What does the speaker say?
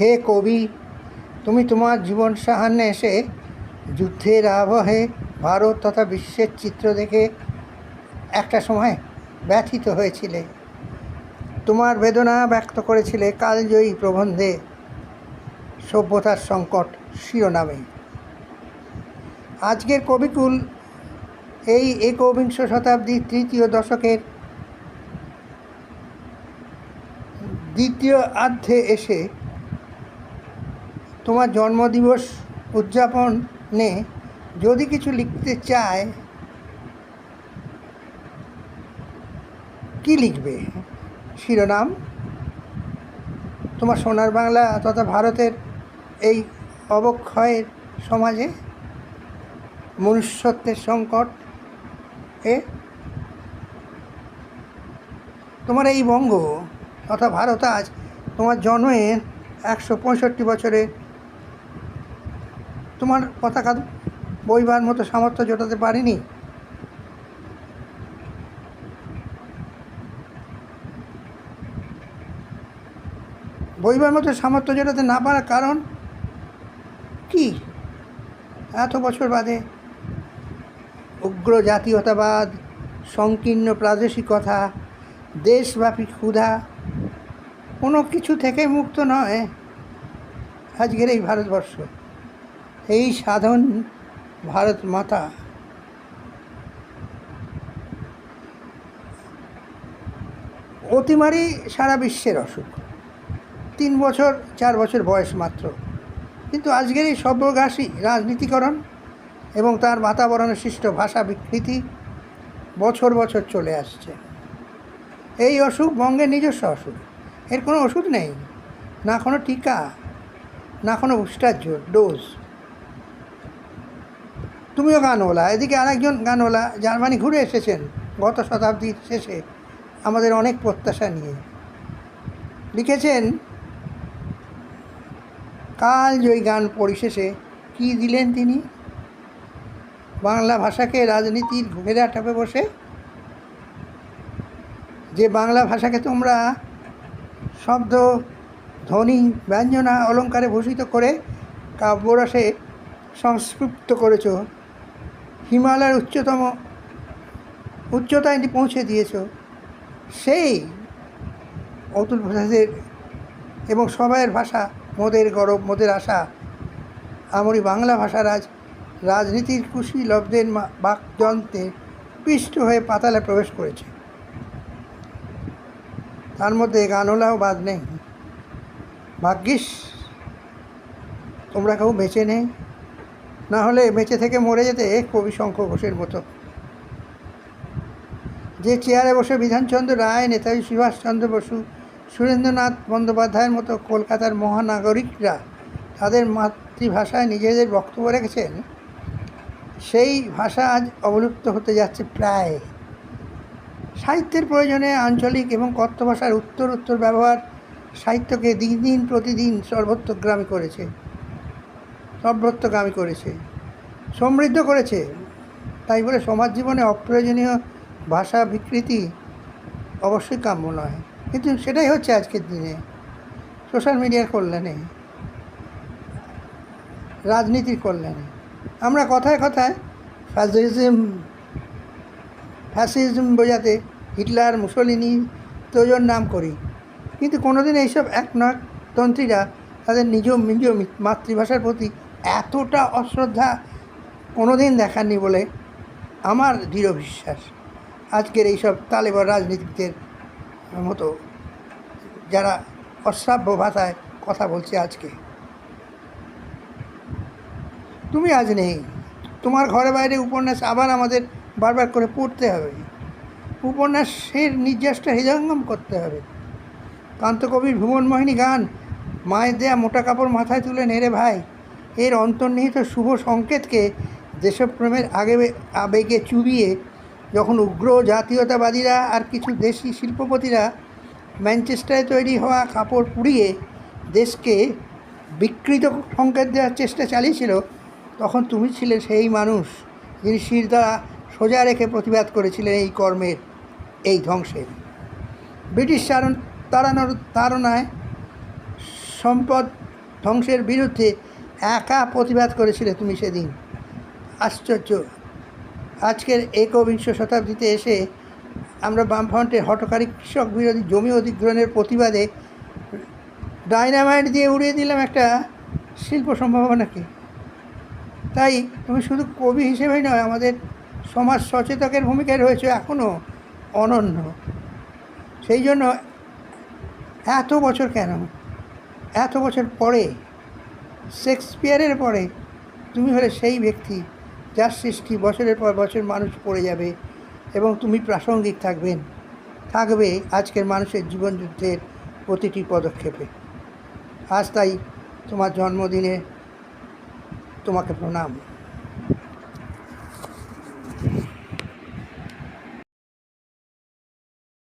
হে কবি, তুমি তোমার জীবন সাহান্যে এসে যুদ্ধের আবহে ভারত তথা বিশ্বের চিত্র দেখে একটা সময় ব্যথিত হয়েছিলে। তোমার বেদনা ব্যক্ত করেছিলে কালজয়ী প্রবন্ধে সভ্যতার সংকট শিরোনামে। আজকের কবিকুল এই একবিংশ শতাব্দীর তৃতীয় দশকের দ্বিতীয় আর্ধে এসে তোমার জন্মদিবস উদযাপনে যদি কিছু লিখতে চায়, কি লিখবে? শিরোনাম? তোমার সোনার বাংলা তথা ভারতের এই অবক্ষয়ের সমাজে মনুষ্যত্বের সংকট এ? তোমার এই বঙ্গ তথা ভারত আজ তোমার জন্মের একশো পঁয়ষট্টি বছরে তোমার পতাকা বইবার মতো সামর্থ্য জোটাতে পারিনি। বইবার মতো সামর্থ্য জোটাতে না পারার কারণ কি? এত বছর বাদে উগ্র জাতীয়তাবাদ সংকীর্ণ প্রাদেশিকতা দেশব্যাপী ক্ষুধা, কোনো কিছু থেকে মুক্ত নয়। আজকের এই ভারতবর্ষ। এই সাধন ভারত মাতা। অতিমারি সারা বিশ্বের অসুখ। তিন বছর, চার বছর বয়স মাত্র। কিন্তু আজকের এই সর্বগ্রাসী রাজনীতিকরণ এবং তার বাতাবরণে সৃষ্ট ভাষা বিকৃতি বছর বছর চলে আসছে। এই অসুখ বঙ্গের নিজস্ব অসুখ। এর কোনো ওষুধ নেই। না কোনো টিকা, না কোনো বুস্টার ডোজ। তুমিও গানওয়ালা, এদিকে আরেকজন গানওয়ালা জার্মানি ঘুরে এসেছেন গত শতাব্দীর শেষে আমাদের অনেক প্রত্যাশা নিয়ে। লিখেছেন, কাল জয়ী গান পরিশেষে কি দিলেন তিনি? বাংলা ভাষাকে রাজনীতির ঘেরা টাপে বসে? যে বাংলা ভাষাকে তোমরা শব্দ, ধ্বনি, ব্যঞ্জনা, অলঙ্কারে ভূষিত করে কাব্যরসে সংস্কৃপ্ত করেছ হিমালয়ের উচ্চতম উচ্চতায় পৌঁছে দিয়েছ। সেই অতুল ভাষাদের এবং সবাইয়ের ভাষা, মোদের গরব, মোদের আশা, আমরি বাংলা ভাষার আজ রাজনীতির কুশি লব্ধের বাকযন্ত্রে পিষ্ট হয়ে পাতালে প্রবেশ করেছে। তার মধ্যে গানওয়ালাও বাদ নেই। ভাগ্যিস, তোমরা কেউ বেঁচে নেই। না হলে বেঁচে থেকে মরে যেতে কবি শঙ্খ ঘোষের মতো। যে চেয়ারে বসে বিধানচন্দ্র রায়, নেতাজি সুভাষচন্দ্র বসু, সুরেন্দ্রনাথ বন্দ্যোপাধ্যায়ের মতো কলকাতার মহানাগরিকরা তাদের মাতৃভাষায় নিজেদের বক্তব্য রেখেছেন, সেই ভাষা আজ অবলুপ্ত হতে যাচ্ছে প্রায়। সাহিত্যের প্রয়োজনে আঞ্চলিক এবং কথ্য ভাষার উত্তর উত্তর ব্যবহার সাহিত্যকে দিন দিন, প্রতিদিন সর্বত্রগ্রামী করেছে। সর্বত্রগামী করেছে, সমৃদ্ধ করেছে। তাই বলে সমাজ জীবনে অপ্রয়োজনীয় ভাষা বিকৃতি অবশ্যই কাম্য নয়। কিন্তু সেটাই হচ্ছে আজকের দিনে সোশ্যাল মিডিয়ার কল্যাণে, রাজনীতির কল্যাণে। আমরা কথায় কথায় ফ্যাসিজম ফ্যাসিজম বোঝাতে হিটলার, মুসলিনি, তোজন নাম করি। কিন্তু কোনোদিন এইসব এক নয় তন্ত্রীরা তাদের নিজ নিজ মাতৃভাষার প্রতি এতটা অশ্রদ্ধা কোনোদিন দেখাননি বলে আমার দৃঢ় বিশ্বাস। আজকের এইসব তালেবান রাজনীতিকদের মতো যারা অশ্রাব্য ভাষায় কথা বলছে আজকে। তুমি আজ নেই। তোমার ঘরে বাইরে উপন্যাস আবার আমাদের বারবার করে পড়তে হবে। উপন্যাসের নির্যাসটা হৃদয়ঙ্গম করতে হবে। কান্তকবির ভুবনমোহিনী গান, মায়ের দেয়া মোটা কাপড় মাথায় তুলে নেড়ে ভাই। এর অন্তর্নিহিত শুভ সংকেতকে দেশপ্রেমের আগে আবেগে চুবিয়ে যখন উগ্র জাতীয়তাবাদীরা আর কিছু দেশি শিল্পপতিরা ম্যানচেস্টারে তৈরি হওয়া কাপড় পুড়িয়ে দেশকে বিকৃত সংকেত দেওয়ার চেষ্টা চালিয়েছিল, তখন তুমি ছিলে সেই মানুষ যিনি শিরদাঁড়া সোজা রেখে প্রতিবাদ করেছিলেন এই কর্মের এই ধ্বংসের। ব্রিটিশ তাড়ানোর তাড়নায় সম্পদ ধ্বংসের বিরুদ্ধে একা প্রতিবাদ করেছিলে তুমি সেদিন? আশ্চর্য। আজকের একবিংশ শতাব্দীতে এসে আমরা বামফ্রন্টের হটকারী কৃষক বিরোধী জমি অধিগ্রহণের প্রতিবাদে ডাইনামাইট দিয়ে উড়িয়ে দিলাম একটা শিল্প সম্ভাবনাকে। তাই তুমি শুধু কবি হিসেবেই নয়, আমাদের সমাজ সচেতকের ভূমিকায় রয়েছে এখনও অনন্য। সেই জন্য এত বছর কেন? এত বছর পরে শেক্সপিয়ারের পরে তুমি হলে সেই ব্যক্তি যার সৃষ্টি বছরের পর বছর মানুষ পড়ে যাবে এবং তুমি প্রাসঙ্গিক থাকবেন থাকবে আজকের মানুষের জীবনযুদ্ধের প্রতিটি পদক্ষেপে। আজ তাই তোমার জন্মদিনে তোমাকে প্রণাম।